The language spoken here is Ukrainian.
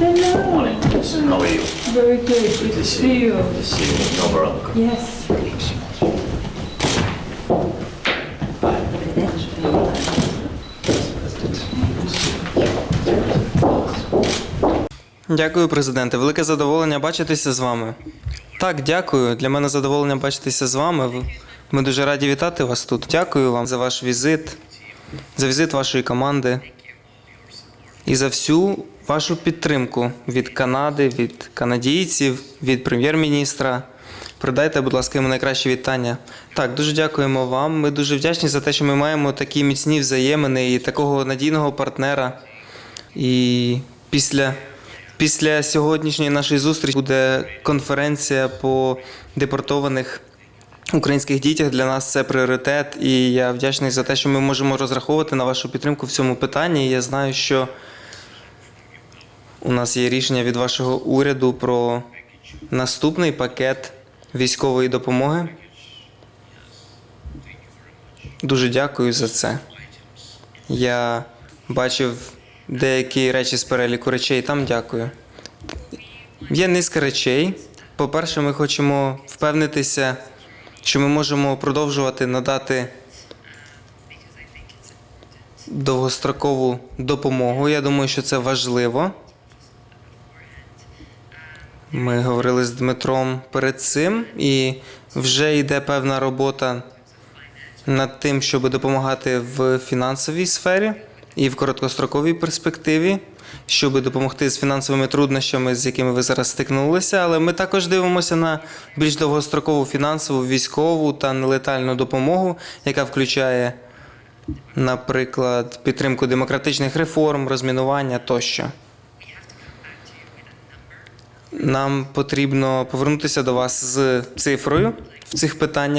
Hello. Morning. How are you? Very good. Good to see you. Good to see you. No problem. Yes. Дякую, президенте. Велике задоволення бачитися з вами. Так, дякую. Для мене задоволення бачитися з вами. Ми дуже раді вітати вас тут. Дякую вам за ваш візит, за візит вашої команди і за всю вашу підтримку від Канади, від канадійців, від прем'єр-міністра. Передайте, будь ласка, йому найкращі вітання. Так, дуже дякуємо вам. Ми дуже вдячні за те, що ми маємо такі міцні взаємини і такого надійного партнера. І після, після сьогоднішньої нашої зустрічі буде конференція по депортованих українських дітях. Для нас це пріоритет, і я вдячний за те, що ми можемо розраховувати на вашу підтримку в цьому питанні. Я знаю, що у нас є рішення від вашого уряду про наступний пакет військової допомоги. Дуже дякую за це. Я бачив деякі речі з переліку речей, там дякую. Є низка речей. По-перше, ми хочемо впевнитися, що ми можемо продовжувати надати довгострокову допомогу. Я думаю, що це важливо. Ми говорили з Дмитром перед цим, і вже йде певна робота над тим, щоб допомагати в фінансовій сфері і в короткостроковій перспективі, щоб допомогти з фінансовими труднощами, з якими ви зараз стикнулися. Але ми також дивимося на більш довгострокову фінансову, військову та нелетальну допомогу, яка включає, наприклад, підтримку демократичних реформ, розмінування тощо. Нам потрібно повернутися до вас з цифрою в цих питаннях.